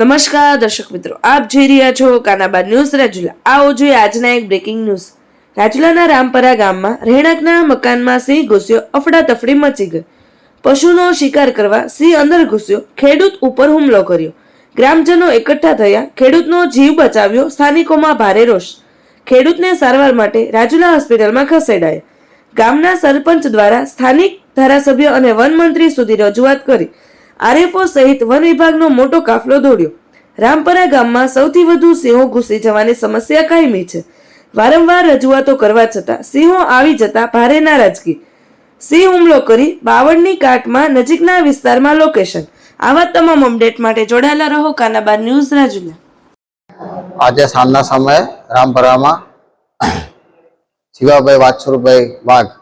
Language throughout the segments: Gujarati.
નમસ્કાર, દર્શક મિત્રો. આપ જોઈ રહ્યા છો કાનાબા ન્યૂઝ રાજુલા. આવો જોઈએ આજના એક બ્રેકિંગ ન્યૂઝ રાજુલાના રામપરા ગામમાં રહેણાંકના મકાનમાં સિંહ ઘૂસ્યો, અફડાતફડી મચી ગઈ. પશુનો શિકાર કરવા સિંહ અંદર ઘૂસ્યો, ખેડૂત ઉપર હુમલો કર્યો. ગ્રામજનો એકઠા થયા, ખેડૂતનો જીવ બચાવ્યો, સ્થાનિકોમાં ભારે રોષ. ખેડૂતને સારવાર માટે રાજુલા હોસ્પિટલમાં ખસેડાયા. ગામના સરપંચ દ્વારા સ્થાનિક ધારાસભ્ય અને વન મંત્રી સુધી રજૂઆત કરી. આરએફઓ સહિત વન વિભાગનો મોટો કાફલો દોડ્યો. રામપરા ગામમાં સૌથી વધુ સિંહો ઘૂસી જવાની સમસ્યા કાયમી છે. વારંવાર રજૂઆતો કરવા છતાં સિંહો આવી જતા ભારે નારાજગી. સિંહ હુમલો કરી બાવળની કાટમાં નજીકના વિસ્તારમાં લોકેશન. આવા તમામ અપડેટ માટે જોડાયેલા રહો કાનાબાર ન્યૂઝ રાજુલા. આજે સાંજના સમયે રામપરામાં શિવાભાઈ વાછુરભાઈ વાઘ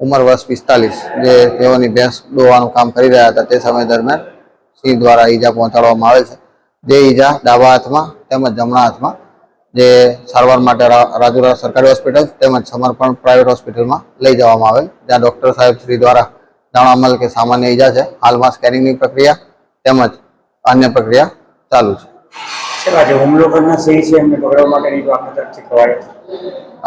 ઉંમર વર્ષ પિસ્તાલીસ જે તેઓની ભેંસ દોવાનું કામ કરી રહ્યા હતા તે સમય દરમિયાન સિંહ દ્વારા ઈજા પહોંચાડવામાં આવે છે. જે ઈજા ડાબા હાથમાં તેમજ જમણા હાથમાં જે સારવાર માટે રાજુરા સરકારી હોસ્પિટલ તેમજ સમર્પણ પ્રાઇવેટ હોસ્પિટલમાં લઈ જવામાં આવેલ. જ્યાં ડૉક્ટર સાહેબ શ્રી દ્વારા જાણવા મળે કે સામાન્ય ઈજા છે. હાલમાં સ્કેનિંગની પ્રક્રિયા તેમજ અન્ય પ્રક્રિયા ચાલુ છે. આજે હુમલો કરનાર સિંહ છે એમને પકડવા માટેની જો આપણા તરફથી કવાયત.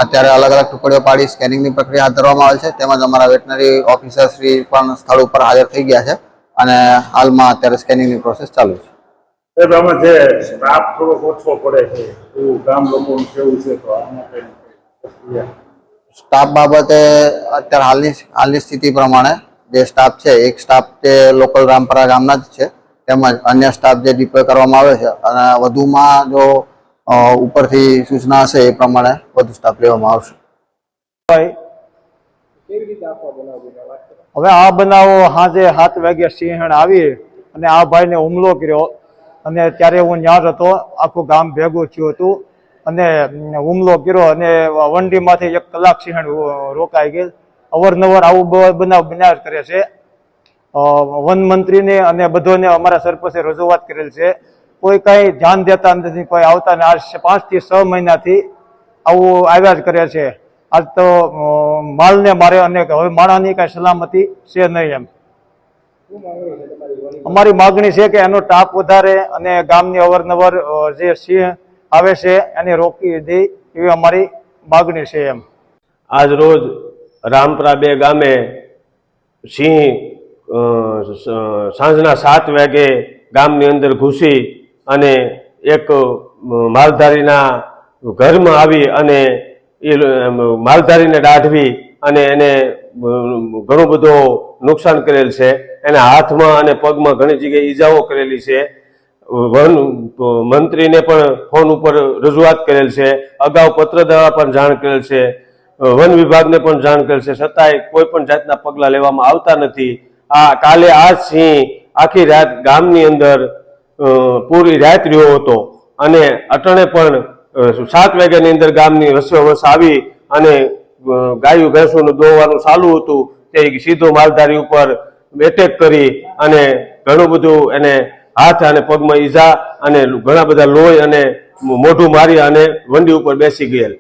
અત્યારે અલગ અલગ ટુકડીઓ પાડી સ્કેનિંગની પ્રક્રિયા હાથ ધરવામાં આવે છે. તેમજ અમારા વેટનરી ઓફિસર શ્રી પણ સ્થળ ઉપર હાજર થઈ ગયા છે અને હાલમાં અત્યારે સ્કેનિંગની પ્રોસેસ ચાલુ છે. જે સ્ટાફ થોડોક ઓછો પડે છે એવું ગામ લોકોનું કેવું છે તો આમાં કઈ સ્ટાફ બાબતે અત્યારે હાલની હાલની સ્થિતિ પ્રમાણે જે સ્ટાફ છે એક સ્ટાફ તે લોકલ રામપરા ગામના જ છે. તેમજ અન્ય સ્ટાફ જે ડિપ્લોય કરવામાં આવે છે અને વધુમાં જો ઉપરથી સૂચના હશે એ પ્રમાણે વધુ સ્ટાફ લેવામાં આવશે. હવે આ બનાવો સાંજે સાત વાગ્યા સિંહણ આવી અને આ ભાઈને હુમલો કર્યો અને ત્યારે હું ત્યાં હતો, આખું ગામ ભેગું થયું હતું અને હુમલો કર્યો અને વંડીમાંથી એક કલાક સિંહણ રોકાઈ ગઈ. અવારનવાર આવું બનાવ બન્યા કરે છે. વન મંત્રીને અને બધોને અમારા સરપંચે રજૂઆત કરેલ છે. કોઈ કાંઈ ધ્યાન દેતા નથી, કોઈ આવતા ને આ પાંચથી છ મહિનાથી આવું આવ્યા જ કરે છે. આજ તો માલને મારે અને હવે માણાની કાંઈ સલામતી છે નહીં એમ. અમારી માગણી છે કે એનો ટાપ વધારે અને ગામની અવારનવાર જે સિંહ આવે છે એને રોકી દે એવી અમારી માગણી છે એમ. આજ રોજ રામપરા બે ગામે સિંહ સાંજના સાત વાગે ગામની અંદર ઘૂસી અને એક માલધારીના ઘરમાં આવી અને એ માલધારીને દાઢવી અને એને ઘણું બધું નુકસાન કરેલ છે. એના હાથમાં અને પગમાં ઘણી જગ્યાએ ઈજાઓ કરેલી છે. વન, મંત્રીને પણ ફોન ઉપર રજૂઆત કરેલ છે. અગાઉ પત્ર દ્વારા પણ જાણ કરેલ છે. વન વિભાગને પણ જાણ કરેલ છે. છતાંય કોઈ પણ જાતના પગલાં લેવામાં આવતા નથી. આ કાલે આ સિંહ આખી રાત ગામની અંદર પૂરી રાત રહ્યો હતો. અને અટણે પણ સાત વાગ્યાની અંદર ગામની વસો આવી અને ગાયું ભેંસોનું દોવાનું ચાલુ હતું. તે સીધો માલધારી ઉપર એટેક કરી અને ઘણું બધું એને હાથ અને પગમાં ઈજા અને ઘણા બધા લોહી અને મોઢું મારી અને વંડી ઉપર બેસી ગયેલ.